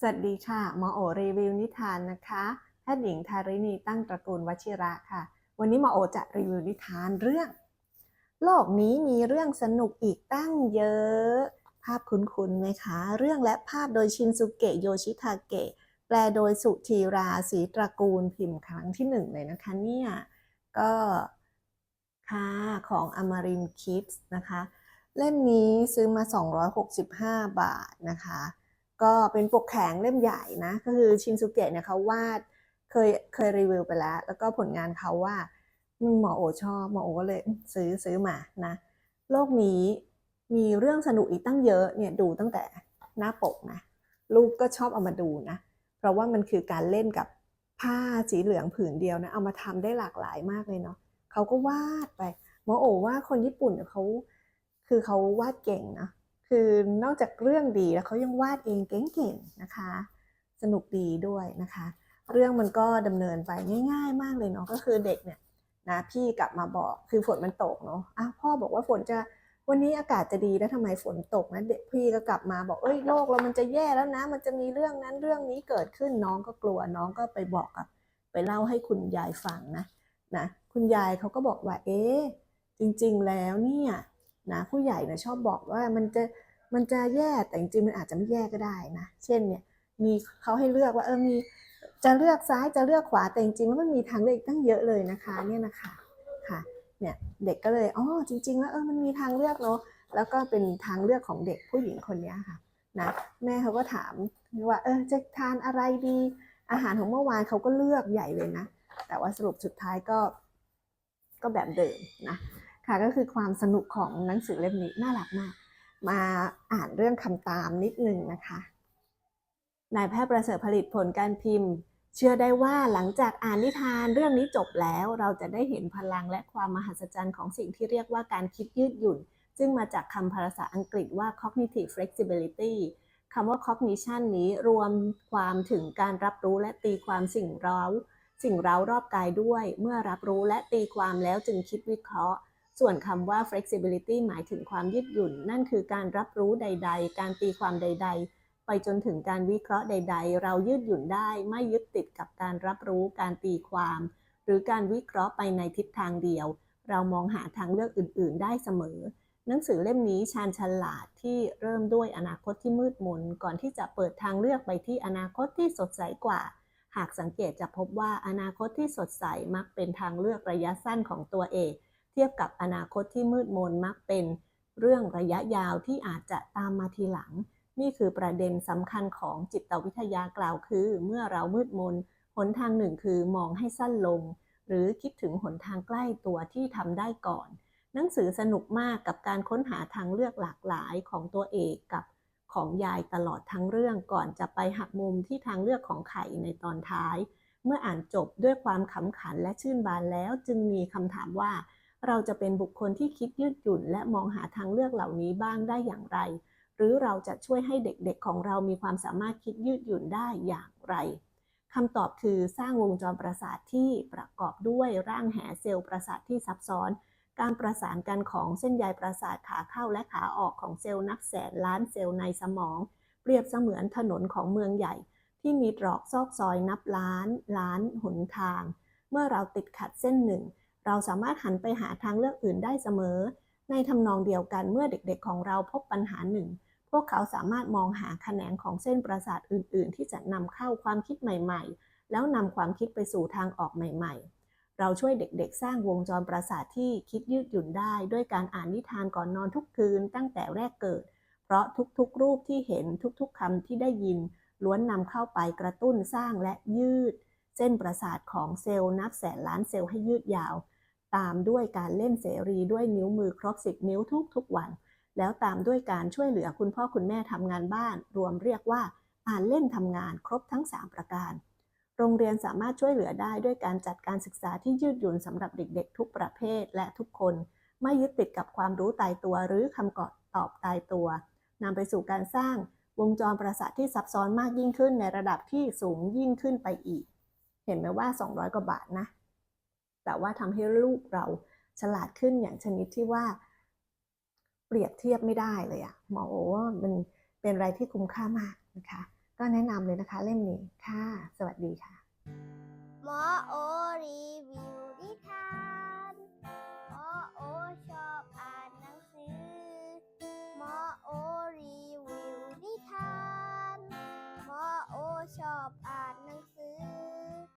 สวัสดีค่ะ หมอโอรีวิวนิทานนะคะ แพทย์หญิงทาริณีตั้งตระกูลวชิระค่ะ วันนี้หมอโอจะรีวิวนิทานเรื่อง โลกนี้มีเรื่องสนุกอีกตั้งเยอะ ภาพคุ้นๆไหมคะ เรื่องและภาพโดยชินซุเกะโยชิทาเกะ แปลโดยสุธีราศีตระกูลพิมพ์ครั้งที่หนึ่งเลยนะคะเนี่ย ก็ค่ะของอมรินคิดนะคะ เล่มนี้ซื้อมา 265 บาทนะคะ ก็เป็นปกแข็งเล่มใหญ่นะ ก็คือชินซุเกะเนี่ยเขาวาดเคยเคยรีวิวไปแล้ว แล้วก็ผลงานเขาว่าหมอโอชอบหมอโอก็เลยซื้อซื้อมานะ โลกนี้มีเรื่องสนุกอีกตั้งเยอะเนี่ยดูตั้งแต่หน้าปกนะลูกก็ชอบเอามาดูนะ เพราะว่ามันคือการเล่นกับผ้าสีเหลืองผืนเดียวนะ เอามาทำได้หลากหลายมากเลยเนาะเขาก็วาดไปหมอโอว่าคนญี่ปุ่นเนี่ยเขาคือเขาวาดเก่งนะ คือนอกจากเรื่องดีแล้วเขายังวาดเองเก่งๆนะคะ สนุกดีด้วยนะคะ เรื่องมันก็ดำเนินไปง่าย ๆ มากเลยเนาะก็คือเด็กเนี่ยนะพี่กลับมาบอกคือฝนมันตกเนาะอ้าวพ่อบอกว่าฝนจะวันนี้อากาศจะดีแล้วทำไมฝนตกนะเด็กพี่ก็กลับมาบอกเอ้ยโลกเรามันจะแย่แล้วนะ มันจะมีเรื่องนั้นเรื่องนี้เกิดขึ้นน้องก็กลัวน้องก็ไปบอกกับไปเล่าให้คุณยายฟังนะนะคุณยายเขาก็บอกว่าเอ๊จริง ๆ แล้วเนี่ย นะผู้ใหญ่นะชอบบอกว่ามันจะมันจะแย่แต่จริงๆมันอาจจะไม่แย่ก็ได้นะเช่นเนี่ยมีเขาให้เลือกว่าเออมีจะเลือกซ้ายจะเลือกขวาแต่จริงๆแล้วมันมีทางเลือกอีกตั้งเยอะเลยนะคะเนี่ยนะคะค่ะเนี่ยเด็กก็เลยอ๋อจริง ๆ แล้วเออมันมีทางเลือกเนาะแล้วก็เป็นทางเลือกของเด็กผู้หญิงคนนี้ค่ะนะแม่เขาก็ถามว่าเออจะทานอะไรดีอาหารของเมื่อวานเขาก็เลือกใหญ่เลยนะ แต่ว่าสรุปสุดท้ายก็ก็แบบเดิมนะ ค่ะก็คือความสนุกของหนังสือเล่มนี้น่ารักมาก มาอ่านเรื่องคำตามนิดนึงนะคะนายแพทย์ประเสริฐผลิตผลการพิมพ์ เชื่อได้ว่าหลังจากอ่านนิทานเรื่องนี้จบแล้วเราจะได้เห็นพลังและความมหัศจรรย์ของสิ่งที่เรียกว่าการคิดยืดหยุ่น ซึ่งมาจากคำภาษาอังกฤษว่า cognitive flexibility คำว่า cognition นี้รวมความถึงการรับรู้และตีความสิ่งเร้า สิ่งเร้ารอบกายด้วย เมื่อรับรู้และตีความแล้วจึงคิดวิเคราะห์ ส่วนคำว่า flexibility หมายถึงความยืดหยุ่น นั่นคือการรับรู้ใด ๆ การตีความใด ๆ ไปจนถึงการวิเคราะห์ใด ๆ เรายืดหยุ่นได้ ไม่ยึดติดกับการรับรู้การตีความ หรือการวิเคราะห์ไปในทิศทางเดียว เรามองหาทางเลือกอื่น ๆ ได้เสมอ หนังสือเล่มนี้ชาญฉลาดที่เริ่มด้วยอนาคตที่มืดมน ก่อนที่จะเปิดทางเลือกไปที่อนาคตที่สดใสกว่า หากสังเกตจะพบว่าอนาคตที่สดใสมักเป็นทางเลือกระยะสั้นของตัวเอง ทียบกับอนาคตที่มืดมนมักเป็นเรื่องระยะยาวที่อาจจะตามมาทีหลัง นี่คือประเด็นสำคัญของจิตวิทยากล่าวคือ เมื่อเรามืดมนหนทางหนึ่งคือมองให้สั้นลง หรือคิดถึงหนทางใกล้ตัวที่ทำได้ก่อน หนังสือสนุกมากกับการค้นหาทางเลือกหลากหลายของตัวเอกกับของยายตลอดทั้งเรื่องก่อนจะไปหักมุมที่ทางเลือกของไข่ในตอนท้าย เมื่ออ่านจบด้วยความขำขันและชื่นบานแล้วจึงมีคำถามว่า เราจะเป็นบุคคลที่คิดยืดหยุ่น และมองหาทางเลือกเหล่านี้บ้างได้อย่างไร หรือเราจะช่วยให้เด็กๆของเรามีความสามารถคิดยืดหยุ่นได้อย่างไรคำตอบคือสร้างวงจรประสาทที่ประกอบด้วยร่างแหเซลล์ประสาทที่ซับซ้อน การประสานกันของเส้นใยประสาทขาเข้าและขาออกของเซลล์นับแสนล้านเซลล์ในสมอง เปรียบเสมือนถนนของเมืองใหญ่ ที่มีตรอกซอกซอยนับล้าน ล้านหนทาง เมื่อเราติดขัดเส้นหนึ่ง เราสามารถหันไปหาทางเลือกอื่นได้เสมอ ในทำนองเดียวกันเมื่อเด็กๆของเราพบปัญหาหนึ่ง พวกเขาสามารถมองหาแขนงของเส้นประสาทอื่น ๆ ที่จะนำเข้าความคิดใหม่ ๆ แล้วนำความคิดไปสู่ทางออกใหม่ ๆ เราช่วยเด็กๆ สร้างวงจรประสาทที่คิดยืดหยุ่นได้ ด้วยการอ่านนิทานก่อนนอนทุกคืนตั้งแต่แรกเกิด เพราะทุกๆ รูปที่เห็นทุกๆคำที่ได้ยิน ล้วนนำเข้าไปกระตุ้นสร้างและยืด เส้นประสาทของเซลล์นับแสนล้านเซลล์ให้ยืดยาว ตามด้วยการเล่นเสรีด้วยนิ้วมือครบ 10 นิ้วทุกๆวัน แล้วตามด้วยการช่วยเหลือคุณพ่อคุณแม่ทำงานบ้าน รวมเรียกว่าอ่านเล่นทำงานครบทั้ง 3 ประการ โรงเรียนสามารถช่วยเหลือได้ด้วยการจัดการศึกษาที่ยืดหยุ่นสำหรับเด็กๆ ทุกประเภทและทุกคน ไม่ยึดติดกับความรู้ตายตัวหรือคำกอดตอบตายตัวนำไปสู่การสร้างวงจรประสาทที่ซับซ้อนมากยิ่งขึ้นในระดับที่สูงยิ่งขึ้นไปอีก เห็นไหมว่า 200 กว่าบาทนะ แต่ว่าทำให้ลูกเราฉลาดขึ้นอย่างชนิดที่ว่า เปรียบเทียบไม่ได้เลยอะหมอโอว่ามันเป็นอะไรที่คุ้มค่ามากนะคะ ก็แนะนำเลยนะคะเล่มนี้ค่ะ สวัสดีค่ะหมอโอรีวิ